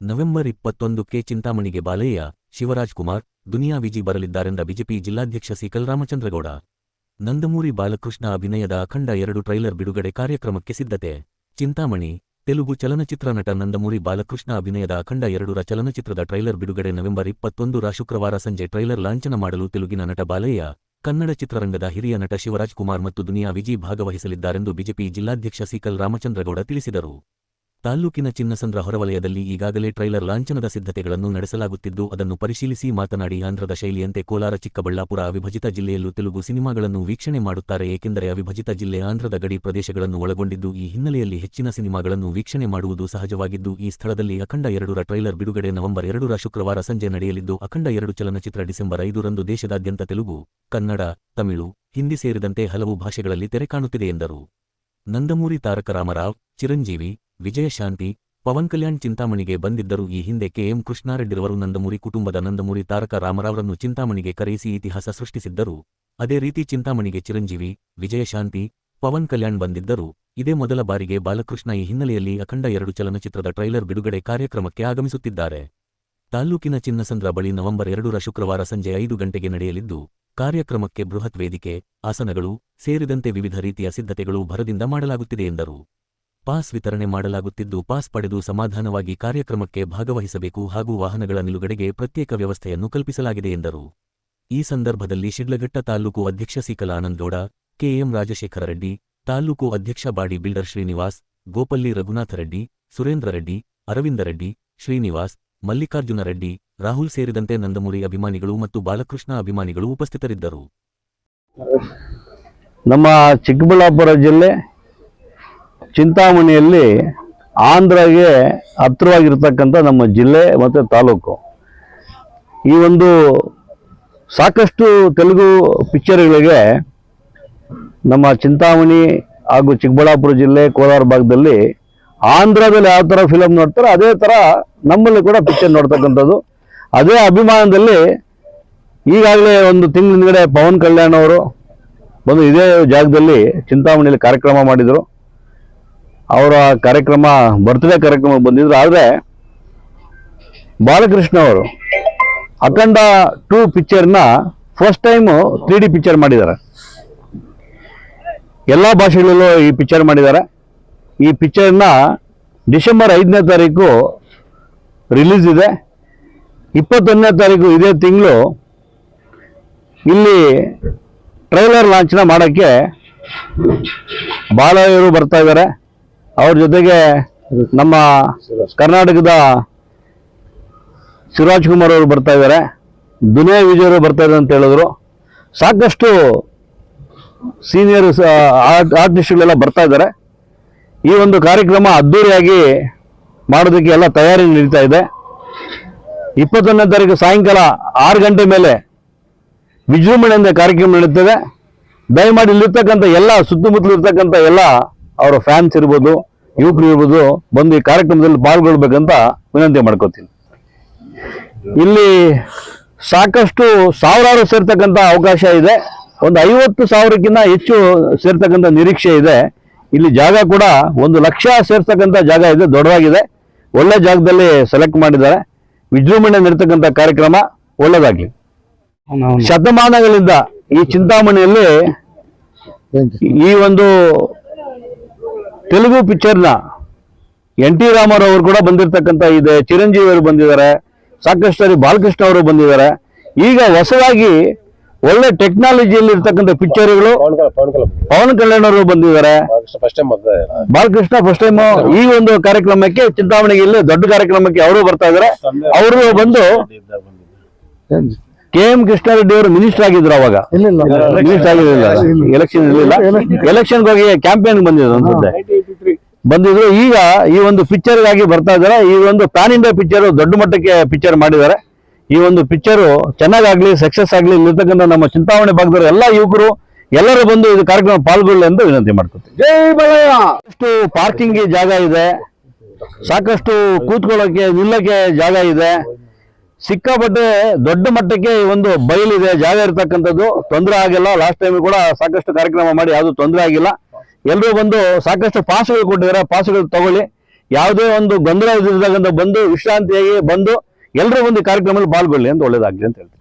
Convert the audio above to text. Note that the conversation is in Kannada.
ನವೆಂಬರ್ ಇಪ್ಪತ್ತೊಂದಕ್ಕೆ ಚಿಂತಾಮಣಿಗೆ ಬಾಲಯ್ಯ, ಶಿವರಾಜ್ ಕುಮಾರ್, ದುನಿಯಾ ವಿಜಿ ಬರಲಿದ್ದಾರೆಂದ ಬಿಜೆಪಿ ಜಿಲ್ಲಾಧ್ಯಕ್ಷ ಸಿಕಲ್ ರಾಮಚಂದ್ರಗೌಡ. ನಂದಮೂರಿ ಬಾಲಕೃಷ್ಣ ಅಭಿನಯದ ಅಖಂಡ ಎರಡು ಟ್ರೈಲರ್ ಬಿಡುಗಡೆ ಕಾರ್ಯಕ್ರಮಕ್ಕೆ ಸಿದ್ಧತೆ. ಚಿಂತಾಮಣಿ, ತೆಲುಗು ಚಲನಚಿತ್ರ ನಟ ನಂದಮೂರಿ ಬಾಲಕೃಷ್ಣ ಅಭಿನಯದ ಅಖಂಡ ಎರಡರ ಚಲನಚಿತ್ರದ ಟ್ರೈಲರ್ ಬಿಡುಗಡೆ ನವೆಂಬರ್ ಇಪ್ಪತ್ತೊಂದು ರ ಶುಕ್ರವಾರ ಸಂಜೆ ಟ್ರೈಲರ್ ಲಾಂಛನ ಮಾಡಲು ತೆಲುಗಿನ ನಟ ಬಾಲಯ್ಯ, ಕನ್ನಡ ಚಿತ್ರರಂಗದ ಹಿರಿಯ ನಟ ಶಿವರಾಜ್ ಕುಮಾರ್ ಮತ್ತು ದುನಿಯಾ ವಿಜಿ ಭಾಗವಹಿಸಲಿದ್ದಾರೆಂದು ಬಿಜೆಪಿ ಜಿಲ್ಲಾಧ್ಯಕ್ಷ ಸಿಕಲ್ ರಾಮಚಂದ್ರಗೌಡ ತಿಳಿಸಿದರು. ತಾಲ್ಲೂಕಿನ ಚಿನ್ನಸಂದ್ರ ಹೊರವಲಯದಲ್ಲಿ ಈಗಾಗಲೇ ಟ್ರೈಲರ್ ಲಾಂಛನದ ಸಿದ್ಧತೆಗಳನ್ನು ನಡೆಸಲಾಗುತ್ತಿದ್ದು, ಅದನ್ನು ಪರಿಶೀಲಿಸಿ ಮಾತನಾಡಿ, ಆಂಧ್ರದ ಶೈಲಿಯಂತೆ ಕೋಲಾರ, ಚಿಕ್ಕಬಳ್ಳಾಪುರ, ಅವಿಭಜಿತ ಜಿಲ್ಲೆಯಲ್ಲೂ ತೆಲುಗು ಸಿನಿಮಾಗಳನ್ನು ವೀಕ್ಷಣೆ ಮಾಡುತ್ತಾರೆ. ಏಕೆಂದರೆ ಅವಿಭಜಿತ ಜಿಲ್ಲೆ ಆಂಧ್ರದ ಗಡಿ ಪ್ರದೇಶಗಳನ್ನು ಒಳಗೊಂಡಿದ್ದು, ಈ ಹಿನ್ನೆಲೆಯಲ್ಲಿ ಹೆಚ್ಚಿನ ಸಿನಿಮಾಗಳನ್ನು ವೀಕ್ಷಣೆ ಮಾಡುವುದು ಸಹಜವಾಗಿದ್ದು, ಈ ಸ್ಥಳದಲ್ಲಿ ಅಖಂಡ ಎರಡರ ಟ್ರೈಲರ್ ಬಿಡುಗಡೆ ನವೆಂಬರ್ ಎರಡರ ಶುಕ್ರವಾರ ಸಂಜೆ ನಡೆಯಲಿದ್ದು, ಅಖಂಡ ಎರಡು ಚಲನಚಿತ್ರ ಡಿಸೆಂಬರ್ ಐದರಂದು ದೇಶದಾದ್ಯಂತ ತೆಲುಗು, ಕನ್ನಡ, ತಮಿಳು, ಹಿಂದಿ ಸೇರಿದಂತೆ ಹಲವು ಭಾಷೆಗಳಲ್ಲಿ ತೆರೆ ಕಾಣುತ್ತಿದೆ ಎಂದರು. ನಂದಮೂರಿ ತಾರಕ ರಾಮರಾವ್ ಚಿರಂಜೀವಿ ವಿಜಯಶಾಂತಿ ಪವನ್ ಕಲ್ಯಾಣ್ ಚಿಂತಾಮಣಿಗೆ ಬಂದಿದ್ದರು ಈ ಹಿಂದೆ ಕೆಎಂ ಕೃಷ್ಣಾರೆಡ್ಡಿರವರು ನಂದಮುರಿ ಕುಟುಂಬದ ನಂದಮುರಿ ತಾರಕ ರಾಮರಾವ್ರನ್ನು ಚಿಂತಾಮಣಿಗೆ ಕರೆಯಿಸಿ ಇತಿಹಾಸ ಸೃಷ್ಟಿಸಿದ್ದರು. ಅದೇ ರೀತಿ ಚಿಂತಾಮಣಿಗೆ ಚಿರಂಜೀವಿ ವಿಜಯಶಾಂತಿ ಪವನ್ ಕಲ್ಯಾಣ್ ಬಂದಿದ್ದರು ಇದೇ ಮೊದಲ ಬಾರಿಗೆ ಬಾಲಕೃಷ್ಣ ಈ ಹಿನ್ನೆಲೆಯಲ್ಲಿ ಅಖಂಡ ಎರಡು ಚಲನಚಿತ್ರದ ಟ್ರೈಲರ್ ಬಿಡುಗಡೆ ಕಾರ್ಯಕ್ರಮಕ್ಕೆ ಆಗಮಿಸುತ್ತಿದ್ದಾರೆ. ತಾಲ್ಲೂಕಿನ ಚಿನ್ನಸಂದ್ರ ಬಳಿ ನವೆಂಬರ್ ಎರಡರ ಶುಕ್ರವಾರ ಸಂಜೆ ಐದು ಗಂಟೆಗೆ ನಡೆಯಲಿದ್ದು, ಕಾರ್ಯಕ್ರಮಕ್ಕೆ ಬೃಹತ್ ವೇದಿಕೆ, ಆಸನಗಳು ಸೇರಿದಂತೆ ವಿವಿಧ ರೀತಿಯ ಸಿದ್ಧತೆಗಳು ಭರದಿಂದ ಮಾಡಲಾಗುತ್ತಿದೆ ಎಂದರು. ಪಾಸ್ ವಿತರಣೆ ಮಾಡಲಾಗುತ್ತಿದ್ದು ಪಾಸ್ ಪಡೆದು ಸಮಾಧಾನವಾಗಿ ಕಾರ್ಯಕ್ರಮಕ್ಕೆ ಭಾಗವಹಿಸಬೇಕು ಹಾಗೂ ವಾಹನಗಳ ನಿಲುಗಡೆಗೆ ಪ್ರತ್ಯೇಕ ವ್ಯವಸ್ಥೆಯನ್ನು ಕಲ್ಪಿಸಲಾಗಿದೆ ಎಂದರು. ಈ ಸಂದರ್ಭದಲ್ಲಿ ಶಿಡ್ಲಘಟ್ಟ ತಾಲೂಕು ಅಧ್ಯಕ್ಷ ಸಿಕಲ ಆನಂದಗೌಡ ಕೆಎಂ ರಾಜಶೇಖರ ರೆಡ್ಡಿ ತಾಲೂಕು ಅಧ್ಯಕ್ಷ ಬಾಡಿ ಬಿಲ್ಡರ್ ಶ್ರೀನಿವಾಸ್, ಗೋಪಲ್ಲಿ ರಘುನಾಥ ರೆಡ್ಡಿ ಸುರೇಂದ್ರ ರೆಡ್ಡಿ, ಅರವಿಂದ ರೆಡ್ಡಿ, ಶ್ರೀನಿವಾಸ್ ಮಲ್ಲಿಕಾರ್ಜುನ ರೆಡ್ಡಿ ರಾಹುಲ್ ಸೇರಿದಂತೆ ನಂದಮೂರಿ ಅಭಿಮಾನಿಗಳು ಮತ್ತು ಬಾಲಕೃಷ್ಣ ಅಭಿಮಾನಿಗಳು ಉಪಸ್ಥಿತರಿದ್ದರು. ನಮ್ಮ ಚಿಕ್ಕಬಳ್ಳಾಪುರ ಜಿಲ್ಲೆ ಚಿಂತಾಮಣಿಯಲ್ಲಿ ಆಂಧ್ರಗೆ ಹತ್ತಿರವಾಗಿರ್ತಕ್ಕಂಥ ನಮ್ಮ ಜಿಲ್ಲೆ ಮತ್ತು ತಾಲೂಕು. ಈ ಒಂದು ಸಾಕಷ್ಟು ತೆಲುಗು ಪಿಕ್ಚರ್ಗಳಿಗೆ ನಮ್ಮ ಚಿಂತಾಮಣಿ ಹಾಗೂ ಚಿಕ್ಕಬಳ್ಳಾಪುರ ಜಿಲ್ಲೆ ಕೋಲಾರ ಭಾಗದಲ್ಲಿ ಆಂಧ್ರದಲ್ಲಿ ಯಾವ ಥರ ಫಿಲಮ್ ನೋಡ್ತಾರೋ ಅದೇ ಥರ ನಮ್ಮಲ್ಲಿ ಕೂಡ ಪಿಕ್ಚರ್ ನೋಡ್ತಕ್ಕಂಥದ್ದು. ಅದೇ ಅಭಿಮಾನದಲ್ಲಿ ಈಗಾಗಲೇ ಒಂದು ತಿಂಗಳ ಹಿಂದ್ಗಡೆ ಪವನ್ ಕಲ್ಯಾಣ್ ಅವರು ಬಂದು ಇದೇ ಜಾಗದಲ್ಲಿ ಚಿಂತಾಮಣಿಯಲ್ಲಿ ಕಾರ್ಯಕ್ರಮ ಮಾಡಿದರು. ಅವರ ಕಾರ್ಯಕ್ರಮ ಬರ್ತ್ಡೇ ಕಾರ್ಯಕ್ರಮ ಬಂದಿದ್ರು. ಆದರೆ ಬಾಲಕೃಷ್ಣ ಅವರು Akhanda two ಪಿಕ್ಚರ್ನ first time three D picture ಮಾಡಿದ್ದಾರೆ. ಎಲ್ಲ ಭಾಷೆಗಳಲ್ಲೂ ಈ ಪಿಕ್ಚರ್ ಮಾಡಿದ್ದಾರೆ. ಈ ಪಿಕ್ಚರ್ನ ಡಿಸೆಂಬರ್ ಐದನೇ ತಾರೀಕು ರಿಲೀಸ್ ಇದೆ. ಇಪ್ಪತ್ತೊಂದನೇ ತಾರೀಕು ಇದೇ ತಿಂಗಳು ಇಲ್ಲಿ ಟ್ರೈಲರ್ ಲಾಂಚ್ನ ಮಾಡೋಕ್ಕೆ ಬಾಲಯ್ಯರು ಬರ್ತಾ ಇದ್ದಾರೆ. ಅವ್ರ ಜೊತೆಗೆ ನಮ್ಮ ಕರ್ನಾಟಕದ ಶಿವರಾಜ್ ಕುಮಾರ್ ಅವರು ಬರ್ತಾ ಇದ್ದಾರೆ. ದುನಿಯಾ ವಿಜಯ್ ಅವರು ಬರ್ತಾ ಇದ್ದಾರೆ ಅಂತ ಹೇಳಿದ್ರು. ಸಾಕಷ್ಟು ಸೀನಿಯರ್ ಆರ್ಟಿಸ್ಟ್ಗಳೆಲ್ಲ ಬರ್ತಾ ಇದ್ದಾರೆ. ಈ ಒಂದು ಕಾರ್ಯಕ್ರಮ ಅದ್ದೂರಿಯಾಗಿ ಮಾಡೋದಕ್ಕೆ ಎಲ್ಲ ತಯಾರಿ ನಡೀತಾ ಇದೆ. ಇಪ್ಪತ್ತೊಂದನೇ ತಾರೀಕು ಸಾಯಂಕಾಲ ಆರು ಗಂಟೆ ಮೇಲೆ ವಿಜೃಂಭಣೆಯಿಂದ ಕಾರ್ಯಕ್ರಮ ನಡೀತದೆ. ದಯಮಾಡಿ ಇಲ್ಲಿರ್ತಕ್ಕಂಥ ಎಲ್ಲ, ಸುತ್ತಮುತ್ತಲಿರ್ತಕ್ಕಂಥ ಎಲ್ಲ ಅವರ ಫ್ಯಾನ್ಸ್ ಇರ್ಬೋದು ಯುವಕರು ಇರ್ಬೋದು ಬಂದು ಈ ಕಾರ್ಯಕ್ರಮದಲ್ಲಿ ಪಾಲ್ಗೊಳ್ಬೇಕಂತ ವಿನಂತಿ ಮಾಡ್ಕೋತೀನಿ. ಇಲ್ಲಿ ಸಾಕಷ್ಟು ಸಾವಿರಾರು ಸೇರ್ತಕ್ಕಂಥ ಅವಕಾಶ ಇದೆ. ಒಂದು ಐವತ್ತು ಸಾವಿರಕ್ಕಿಂತ ಹೆಚ್ಚು ಸೇರ್ತಕ್ಕಂಥ ನಿರೀಕ್ಷೆ ಇದೆ. ಇಲ್ಲಿ ಜಾಗ ಕೂಡ ಒಂದು ಲಕ್ಷ ಸೇರ್ತಕ್ಕಂಥ ಜಾಗ ಇದೆ ದೊಡ್ಡದಾಗಿದೆ. ಒಳ್ಳೆ ಜಾಗದಲ್ಲಿ ಸೆಲೆಕ್ಟ್ ಮಾಡಿದ್ದಾರೆ. ವಿಜೃಂಭಣೆ ನಡೀತಕ್ಕಂಥ ಕಾರ್ಯಕ್ರಮ ಒಳ್ಳೆದಾಗ್ಲಿ. ಶತಮಾನಗಳಿಂದ ಈ ಚಿಂತಾಮಣಿಯಲ್ಲಿ ಈ ಒಂದು ತೆಲುಗು ಪಿಕ್ಚರ್ನ ಎನ್ ಟಿ ರಾಮರಾವ್ ಅವರು ಕೂಡ ಬಂದಿರತಕ್ಕಂತ ಇದೆ ಚಿರಂಜೀವಿ ಅವರು ಬಂದಿದ್ದಾರೆ ಸಾಕಷ್ಟು ಬಾಲಕೃಷ್ಣ ಅವರು ಬಂದಿದ್ದಾರೆ. ಈಗ ಹೊಸದಾಗಿ ಒಳ್ಳೆ ಟೆಕ್ನಾಲಜಿಯಲ್ಲಿ ಇರ್ತಕ್ಕಂಥ ಪಿಕ್ಚರ್ಗಳು ಪವನ್ ಕಲ್ಯಾಣ್ ಅವರು ಬಂದಿದ್ದಾರೆ. ಬಾಲಕೃಷ್ಣ ಫಸ್ಟ್ ಟೈಮ್ ಈ ಒಂದು ಕಾರ್ಯಕ್ರಮಕ್ಕೆ ಚಿಂತಾಮಣಿಗೆ ದೊಡ್ಡ ಕಾರ್ಯಕ್ರಮಕ್ಕೆ ಅವರು ಬರ್ತಾ ಇದ್ದಾರೆ. ಅವರು ಬಂದು ಕೆ ಎಂ ಕೃಷ್ಣಾರೆಡ್ಡಿ ಅವರು ಮಿನಿಸ್ಟರ್ ಆಗಿದ್ರು ಅವಾಗ. ಮಿನಿಸ್ಟರ್ ಆಗಿರಲಿಲ್ಲ. ಎಲೆಕ್ಷನ್ ಇರಲಿಲ್ಲ. ಎಲೆಕ್ಷನ್ ಹೋಗಿ ಕ್ಯಾಂಪೇನ್ ಬಂದಿದ್ರು ಅನ್ಸುತ್ತೆ ಬಂದಿದ್ರು. ಈಗ ಈ ಒಂದು ಪಿಕ್ಚರ್ಗಾಗಿ ಬರ್ತಾ ಇದ್ದಾರೆ. ಈ ಒಂದು ಪ್ಯಾನ್ ಇಂಡಿಯಾ ಪಿಕ್ಚರ್ ದೊಡ್ಡ ಮಟ್ಟಕ್ಕೆ ಪಿಕ್ಚರ್ ಮಾಡಿದ್ದಾರೆ. ಈ ಒಂದು ಪಿಕ್ಚರ್ ಚೆನ್ನಾಗಾಗ್ಲಿ ಸಕ್ಸಸ್ ಆಗ್ಲಿ ಇರ್ತಕ್ಕಂಥ ನಮ್ಮ ಚಿಂತಾಮಣಿ ಭಾಗದವರು ಎಲ್ಲ ಯುವಕರು ಎಲ್ಲರೂ ಬಂದು ಇದು ಕಾರ್ಯಕ್ರಮ ಪಾಲ್ಗೊಳ್ಳಿ ಎಂದು ವಿನಂತಿ ಮಾಡ್ಕೊತೀವಿ. ಸಾಕಷ್ಟು ಪಾರ್ಕಿಂಗ್ ಜಾಗ ಇದೆ. ಸಾಕಷ್ಟು ಕೂತ್ಕೊಳ್ಳೋಕೆ ನಿಲ್ಲಕ್ಕೆ ಜಾಗ ಇದೆ. ಸಿಕ್ಕಾಪಟ್ಟೆ ದೊಡ್ಡ ಮಟ್ಟಕ್ಕೆ ಒಂದು ಬಯಲಿದೆ ಜಾಗ ಇರ್ತಕ್ಕಂಥದ್ದು. ತೊಂದರೆ ಆಗಿಲ್ಲ. ಲಾಸ್ಟ್ ಟೈಮ್ ಕೂಡ ಸಾಕಷ್ಟು ಕಾರ್ಯಕ್ರಮ ಮಾಡಿ, ಯಾವುದು ತೊಂದರೆ ಆಗಿಲ್ಲ. ಎಲ್ಲರೂ ಬಂದು ಸಾಕಷ್ಟು ಪಾಸುಗಳು ಕೊಟ್ಟಿದ್ದಾರೆ. ಪಾಸ್ಗಳು ತಗೊಳ್ಳಿ. ಯಾವುದೇ ಒಂದು ಗೊಂದಲ ಬಂದು, ವಿಶ್ರಾಂತಿಯಾಗಿ ಬಂದು ಎಲ್ಲರೂ ಒಂದು ಕಾರ್ಯಕ್ರಮದಲ್ಲಿ ಪಾಲ್ಗೊಳ್ಳಿ ಅಂತ ಒಳ್ಳೇದಾಗ್ಲಿ ಅಂತ ಹೇಳ್ತೀನಿ.